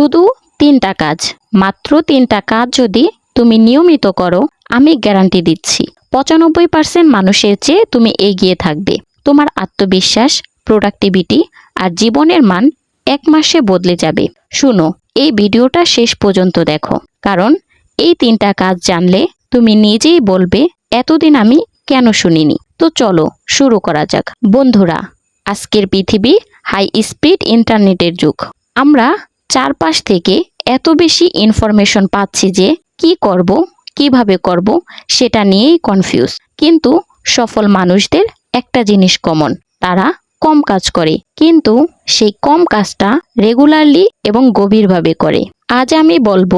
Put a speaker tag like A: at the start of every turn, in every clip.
A: শুধু তিনটা কাজ। মাত্র তিনটা কাজ যদি তুমি নিয়মিত করো, আমি গ্যারান্টি দিচ্ছি। পঁচানব্বই পার্সেন্ট মানুষের চেয়ে তুমি এগিয়ে থাকবে। তোমার আত্মবিশ্বাস, প্রোডাক্টিভিটি আর জীবনের মান এক মাসে বদলে যাবে। শুনো, এই ভিডিওটা শেষ পর্যন্ত দেখো। কারণ এই তিনটা কাজ জানলে তুমি নিজেই বলবে, এতদিন আমি কেন শুনিনি? তো চলো, শুরু করা যাক। বন্ধুরা, আজকের পৃথিবী হাই স্পিড ইন্টারনেটের যুগ। আমরা চারপাশ থেকে এত বেশি ইনফরমেশন পাচ্ছি যে কি করব, কীভাবে করব, সেটা নিয়েই কনফিউজ কিন্তু সফল মানুষদের একটা জিনিস কমন তারা কম কাজ করে। কিন্তু সেই কম কাজটা রেগুলারলি এবং গভীরভাবে করে। আজ আমি বলব,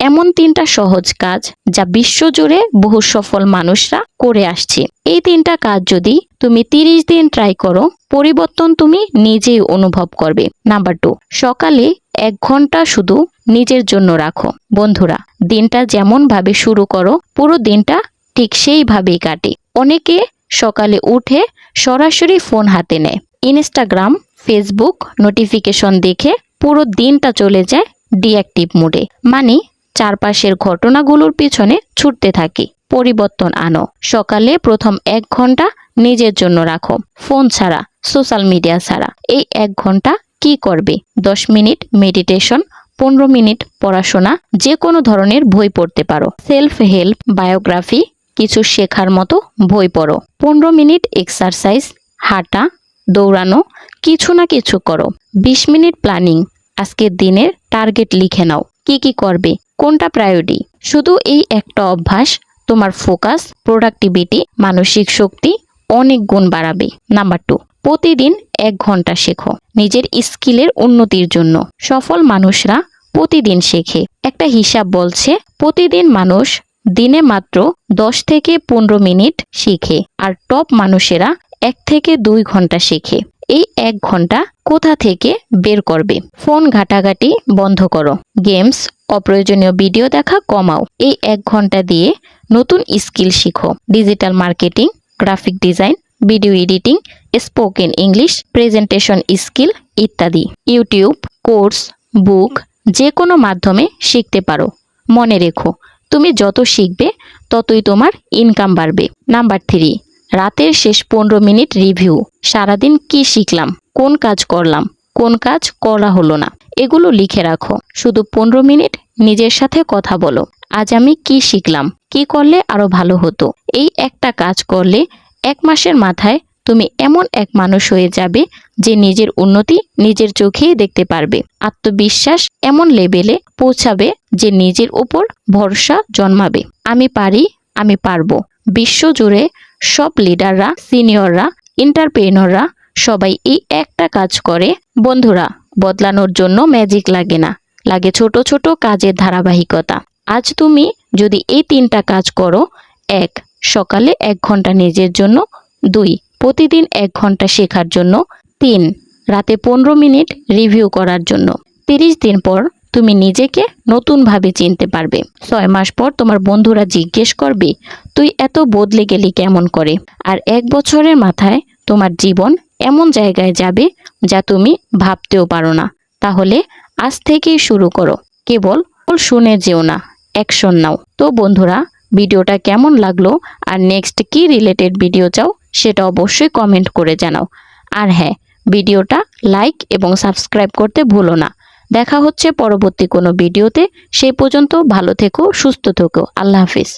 A: এমন তিনটা সহজ কাজ যা বিশ্বজুড়ে বহু সফল মানুষরা করে আসছে। এই তিনটা কাজ যদি তুমি তিরিশ দিন ট্রাই করো, পরিবর্তন তুমি নিজেই অনুভব করবে। নাম্বার টু সকালে এক ঘণ্টা শুধু নিজের জন্য রাখো। বন্ধুরা, দিনটা যেমন ভাবে শুরু করো, পুরো দিনটা ঠিক সেইভাবেই কাটে। অনেকে সকালে উঠে সরাসরি ফোন হাতে নেয়। ইনস্টাগ্রাম, ফেসবুক নোটিফিকেশন দেখে পুরো দিনটা চলে যায় ডিঅ্যাক্টিভ মোডে। মানে চারপাশের ঘটনাগুলোর পিছনে ছুটতে থাকি। পরিবর্তন আনো। সকালে প্রথম এক ঘণ্টা নিজের জন্য রাখো। ফোন ছাড়া, সোশ্যাল মিডিয়া ছাড়া। এই এক ঘণ্টা কি করবে? দশ মিনিট মেডিটেশন পনেরো মিনিট পড়াশোনা, যে কোনো ধরনের বই পড়তে পারো। সেলফ হেল্প বায়োগ্রাফি কিছু শেখার মতো বই পড়ো। পনেরো মিনিট এক্সারসাইজ হাঁটা, দৌড়ানো, কিছু না কিছু করো। বিশ মিনিট প্ল্যানিং আজকের দিনের টার্গেট লিখে নাও। কি কি করবে? কোনটা প্রায়োরিটি শুধু এই একটা অভ্যাস, তোমার ফোকাস প্রোডাক্টিভিটি মানসিক শক্তি অনেক গুণ বাড়াবে। নাম্বার টু প্রতিদিন এক ঘণ্টা শেখো। নিজের স্কিলের উন্নতির জন্য। সফল মানুষরা প্রতিদিন শেখে। একটা হিসাব বলছে, প্রতিদিন মানুষ দিনে মাত্র দশ থেকে পনেরো মিনিট শিখে আর টপ মানুষেরা এক থেকে দুই ঘণ্টা শেখে। এই এক ঘণ্টা কোথা থেকে বের করবে? ফোন ঘাটাঘাটি বন্ধ করো। গেমস, অপ্রয়োজনীয় ভিডিও দেখা কমাও। এই এক ঘণ্টা দিয়ে নতুন স্কিল শিখো। Digital marketing graphic design video editing spoken English presentation skill ইত্যাদি। ইউটিউব কোর্স বুক যে কোনো মাধ্যমে শিখতে পারো। মনে রেখো, তুমি যত শিখবে, ততই তোমার ইনকাম বাড়বে। নাম্বার থ্রি রাতের শেষ পনেরো মিনিট রিভিউ সারাদিন কি শিখলাম? কোন কাজ করলাম? কোন কাজ করা হলো না? এগুলো লিখে রাখো। শুধু পনেরো মিনিট নিজের সাথে কথা বলো। আজ আমি কি শিখলাম? কি করলে আরও ভালো হতো? এই একটা কাজ করলে এক মাসের মাথায় তুমি এমন এক মানুষ হয়ে যাবে যে নিজের উন্নতি নিজের চোখেই দেখতে পারবে। আত্মবিশ্বাস এমন লেভেলে পৌঁছাবে যে নিজের উপর ভরসা জন্মাবে। আমি পারি, আমি পারব। বিশ্বজুড়ে সব লিডাররা সিনিয়ররা এন্টারপ্রেনররা সবাই এই একটা কাজ করে। বন্ধুরা বদলানোর জন্য ম্যাজিক লাগে না। লাগে ছোট ছোট কাজের ধারাবাহিকতা। আজ তুমি যদি এই তিনটা কাজ করো, এক, সকালে এক ঘণ্টা নিজের জন্য, দুই, প্রতিদিন এক ঘণ্টা শেখার জন্য, তিন, রাতে পনেরো মিনিট রিভিউ করার জন্য। তিরিশ দিন পর তুমি নিজেকে নতুনভাবে চিনতে পারবে। ছয় মাস পর তোমার বন্ধুরা জিজ্ঞেস করবে, তুই এত বদলে গেলি কেমন করে? আর এক বছরের মাথায় তোমার জীবন এমন জায়গায় যাবে যা তুমি ভাবতেও পারো না। তাহলে আজ থেকেই শুরু করো। কেবল শুনে যেও না, অ্যাকশন নাও। তো বন্ধুরা, ভিডিওটা কেমন লাগল আর নেক্সট কি রিলেটেড ভিডিও চাও সেটা অবশ্যই কমেন্ট করে জানাও। আর হ্যাঁ ভিডিওটা লাইক এবং সাবস্ক্রাইব করতে ভুলো না। দেখা হচ্ছে পরবর্তী কোনো ভিডিওতে। সেই পর্যন্ত ভালো থেকো, সুস্থ থেকো। আল্লাহ হাফিজ।